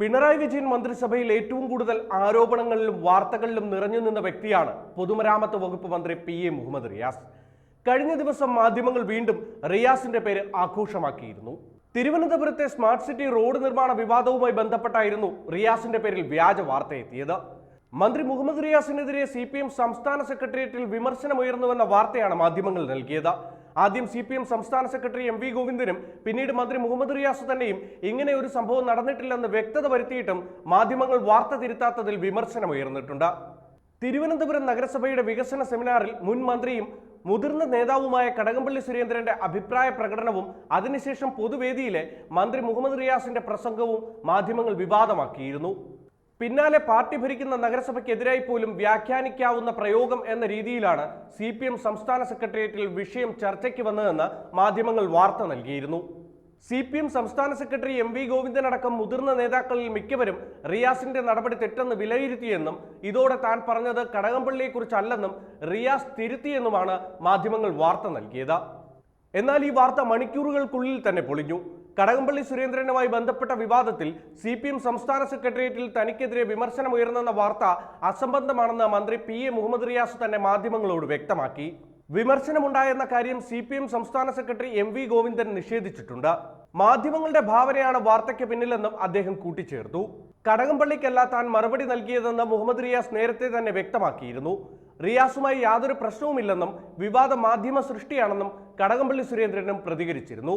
പിണറായി വിജയൻ മന്ത്രിസഭയിൽ ഏറ്റവും കൂടുതൽ ആരോപണങ്ങളിലും വാർത്തകളിലും നിറഞ്ഞു നിന്ന വ്യക്തിയാണ് പൊതുമരാമത്ത് വകുപ്പ് മന്ത്രി പി എ മുഹമ്മദ് റിയാസ്. കഴിഞ്ഞ ദിവസം മാധ്യമങ്ങൾ വീണ്ടും റിയാസിന്റെ പേര് ആഘോഷമാക്കിയിരുന്നു. തിരുവനന്തപുരത്തെ സ്മാർട്ട് സിറ്റി റോഡ് നിർമ്മാണ വിവാദവുമായി ബന്ധപ്പെട്ടായിരുന്നു റിയാസിന്റെ പേരിൽ വ്യാജ വാർത്ത എത്തിയത്. മന്ത്രി മുഹമ്മദ് റിയാസിനെതിരെ സി പി എം സംസ്ഥാന സെക്രട്ടേറിയറ്റിൽ വിമർശനമുയർന്നുവെന്ന വാർത്തയാണ് മാധ്യമങ്ങൾ നൽകിയത്. ആദ്യം സി പി എം സംസ്ഥാന സെക്രട്ടറി എം വി ഗോവിന്ദനും പിന്നീട് മന്ത്രി മുഹമ്മദ് റിയാസ് തന്നെയും ഇങ്ങനെ ഒരു സംഭവം നടന്നിട്ടില്ലെന്ന് വ്യക്തത വരുത്തിയിട്ടും മാധ്യമങ്ങൾ വാർത്ത തിരുത്താത്തതിൽ വിമർശനമുയർന്നിട്ടുണ്ട്. തിരുവനന്തപുരം നഗരസഭയുടെ വികസന സെമിനാറിൽ മുൻ മന്ത്രിയും മുതിർന്ന നേതാവുമായ കടകംപള്ളി സുരേന്ദ്രന്റെ അഭിപ്രായ പ്രകടനവും അതിനുശേഷം പൊതുവേദിയിലെ മന്ത്രി മുഹമ്മദ് റിയാസിന്റെ പ്രസംഗവും മാധ്യമങ്ങൾ വിവാദമാക്കിയിരുന്നു. പിന്നാലെ പാർട്ടി ഭരിക്കുന്ന നഗരസഭയ്ക്കെതിരായി പോലും വ്യാഖ്യാനിക്കാവുന്ന പ്രയോഗം എന്ന രീതിയിലാണ് സി പി എം സംസ്ഥാന സെക്രട്ടേറിയറ്റിൽ വിഷയം ചർച്ചയ്ക്ക് വന്നതെന്ന് മാധ്യമങ്ങൾ വാർത്ത നൽകിയിരുന്നു. സി പി എം സംസ്ഥാന സെക്രട്ടറി എം വി ഗോവിന്ദനടക്കം മുതിർന്ന നേതാക്കളിൽ മിക്കവരും റിയാസിന്റെ നടപടി തെറ്റെന്ന് വിലയിരുത്തിയെന്നും ഇതോടെ താൻ പറഞ്ഞത് കടകംപള്ളിയെക്കുറിച്ചല്ലെന്നും റിയാസ് തിരുത്തിയെന്നുമാണ് മാധ്യമങ്ങൾ വാർത്ത നൽകിയത്. എന്നാൽ ഈ വാർത്ത മണിക്കൂറുകൾക്കുള്ളിൽ തന്നെ പൊളിഞ്ഞു. കടകംപള്ളി സുരേന്ദ്രനുമായി ബന്ധപ്പെട്ട വിവാദത്തിൽ സി പി എം സംസ്ഥാന സെക്രട്ടേറിയറ്റിൽ തനിക്കെതിരെ വിമർശനമുയർന്നെന്ന വാർത്ത അസംബന്ധമാണെന്ന് മന്ത്രി പി എ മുഹമ്മദ് റിയാസ് തന്നെ മാധ്യമങ്ങളോട് വ്യക്തമാക്കി. വിമർശനമുണ്ടായെന്ന കാര്യം സി പി എം സംസ്ഥാന സെക്രട്ടറി എം വി ഗോവിന്ദൻ നിഷേധിച്ചിട്ടുണ്ട്. മാധ്യമങ്ങളുടെ ഭാവനയാണ് വാർത്തയ്ക്ക് പിന്നിലെന്നും അദ്ദേഹം കൂട്ടിച്ചേർത്തു. കടകംപള്ളിക്കല്ല താൻ മറുപടി നൽകിയതെന്ന് മുഹമ്മദ് റിയാസ് നേരത്തെ തന്നെ വ്യക്തമാക്കിയിരുന്നു. റിയാസുമായി യാതൊരു പ്രശ്നവുമില്ലെന്നും വിവാദ മാധ്യമ സൃഷ്ടിയാണെന്നും കടകംപള്ളി സുരേന്ദ്രനും പ്രതികരിച്ചിരുന്നു.